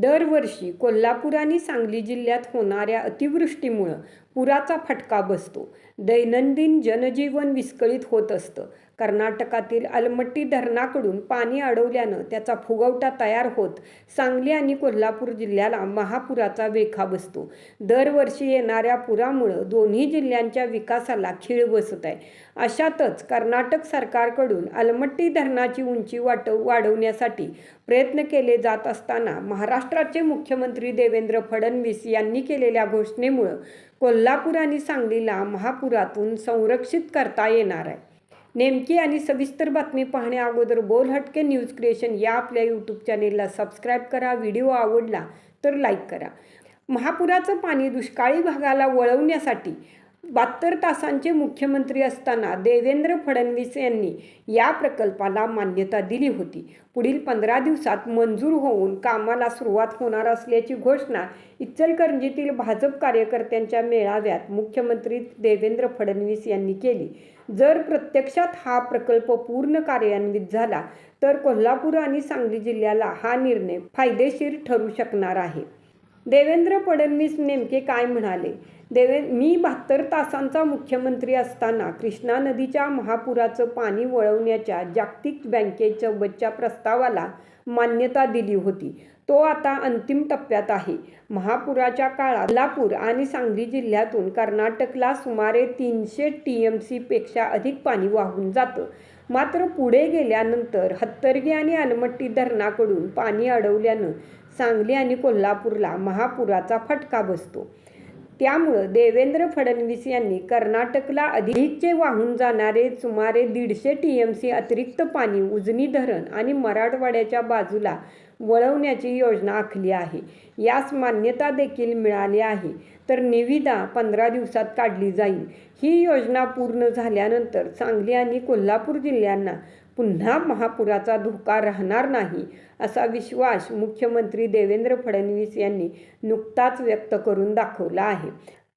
दरवर्षी कोल्हापूर आणि सांगली जिल्ह्यात होणाऱ्या अतिवृष्टीमुळं पुराचा फटका बसतो. दैनंदिन जनजीवन विस्कळीत होत असतं. कर्नाटकातील अलमट्टी धरणाकडून पाणी अडवल्यानं त्याचा फुगवटा तयार होत सांगली आणि कोल्हापूर जिल्ह्याला महापुराचा वेखा बसतो. दरवर्षी येणाऱ्या पुरामुळं दोन्ही जिल्ह्यांच्या विकासाला खीळ बसत आहे. अशातच कर्नाटक सरकारकडून अलमट्टी धरणाची उंची वाट वाढवण्यासाठी प्रयत्न केले जात असताना महाराष्ट्राचे मुख्यमंत्री देवेंद्र फडणवीस यांनी केलेल्या घोषणेमुळं कोल्हापूर आणि सांगलीला महापुरातून संरक्षित करता येणार आहे. नेमकी आणि सविस्तर बातमी पाहण्या अगोदर बोल हटके न्यूज क्रिएशन या आपल्या यूट्यूब चॅनेलला सबस्क्राईब करा व्हिडिओ आवडला तर लाईक करा. महापुराचं पाणी दुष्काळी भागाला वळवण्यासाठी बहात्तर तासांचे मुख्यमंत्री असताना देवेंद्र फडणवीस यांनी या प्रकल्पाला मान्यता दिली होती. पुढील पंधरा दिवसात मंजूर होऊन कामाला सुरुवात होणार असल्याची घोषणा इचलकरंजीतील भाजप कार्यकर्त्यांच्या मेळाव्यात मुख्यमंत्री देवेंद्र फडणवीस यांनी केली. जर प्रत्यक्षात हा प्रकल्प पूर्ण कार्यान्वित झाला तर कोल्हापूर आणि सांगली जिल्ह्याला हा निर्णय फायदेशीर ठरू शकणार आहे. देवेंद्र फडणवीस नेमके काय म्हणाले? देवे मी बहात्तर तासांचा मुख्यमंत्री असताना कृष्णा नदीच्या महापुराचं पाणी वळवण्याच्या जागतिक बँकेसोबतच्या प्रस्तावाला मान्यता दिली होती. तो आता अंतिम टप्प्यात आहे. महापुराच्या काळात कोल्हापूर आणि सांगली जिल्ह्यातून कर्नाटकला सुमारे तीनशे टी एम सीपेक्षा अधिक पाणी वाहून जातं. मात्र पुढे गेल्यानंतर हत्तरगी आणि अलमट्टी धरणाकडून पाणी अडवल्यानं सांगली आणि कोल्हापूरला महापुराचा फटका बसतो. त्यामुळं देवेंद्र फडणवीस यांनी कर्नाटकला अधिकचे वाहून जाणारे सुमारे दीडशे टी एम सी अतिरिक्त पाणी उजनी धरण आणि मराठवाड्याच्या बाजूला वळवण्याची योजना आखली आहे. यास मान्यता देखील मिळाली आहे. तर निविदा पंधरा दिवसात काढली जाईल. ही योजना पूर्ण झाल्यानंतर सांगली आणि कोल्हापूर जिल्ह्यांना पुन्हा महापुराचा धोका राहणार नाही असा विश्वास मुख्यमंत्री देवेंद्र फडणवीस यांनी नुकताच व्यक्त करून दाखवला आहे.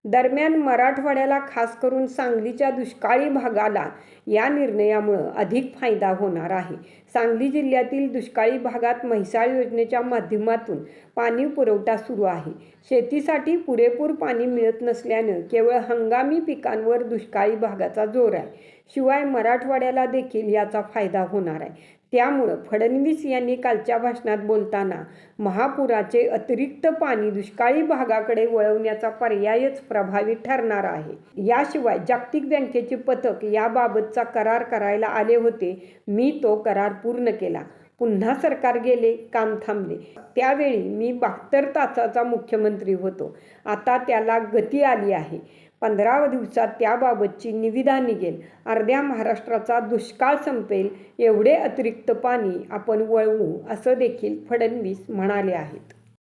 दरम्यान मराठवाड्याला खास करून सांगलीच्या दुष्काळी भागाला या निर्णयामुळं अधिक फायदा होणार आहे. सांगली जिल्ह्यातील दुष्काळी भागात म्हैसाळ योजनेच्या माध्यमातून पाणी पुरवठा सुरू आहे. शेतीसाठी पुरेपूर पाणी मिळत नसल्यानं केवळ हंगामी पिकांवर दुष्काळी भागाचा जोर आहे. शिवाय मराठवाड्याला देखील याचा फायदा होणार आहे. त्यामुळं फडणवीस यांनी कालच्या भाषणात बोलताना महापुराचे अतिरिक्त पाणी दुष्काळी भागाकडे वळवण्याचा पर्यायच प्रभावी ठरणार आहे. याशिवाय जागतिक बँकेचे पथक याबाबतचा करार करायला आले होते. मी तो करार पूर्ण केला. पुन्हा सरकार गेले काम थांबले. त्यावेळी मी बहात्तर तासाचा मुख्यमंत्री होतो. आता त्याला गती आली आहे. पंधरा दिवसात त्याबाबतची निविदा निघेल. अर्ध्या महाराष्ट्राचा दुष्काळ संपेल एवढे अतिरिक्त पाणी आपण वळवू असं देखील फडणवीस म्हणाले आहेत.